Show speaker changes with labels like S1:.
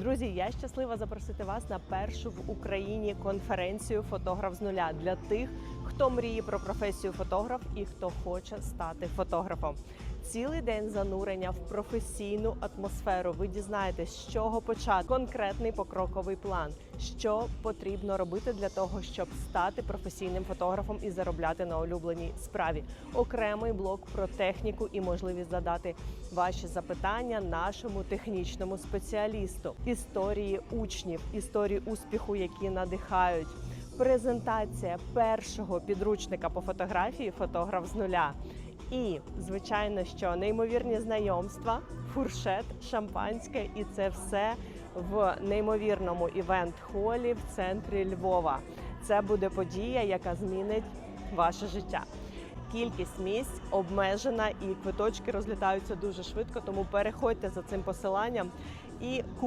S1: Друзі, я щаслива запросити вас на першу в Україні конференцію Фотограф з нуля для тих, хто мріє про професію фотограф і хто хоче стати фотографом. Цілий день занурення в професійну атмосферу. Ви дізнаєтесь, з чого почати конкретний покроковий план, що потрібно робити для того, щоб стати професійним фотографом і заробляти на улюбленій справі. Окремий блок про техніку і можливість задати ваші запитання нашому технічному спеціалісту, історії учнів, історії успіху, які надихають. Презентація першого підручника по фотографії фотограф з нуля. І, звичайно, що неймовірні знайомства, фуршет, шампанське, і це все в неймовірному івент-холі в центрі Львова. Це буде подія, яка змінить ваше життя. Кількість місць обмежена і квиточки розлітаються дуже швидко, тому переходьте за цим посиланням і купуйте.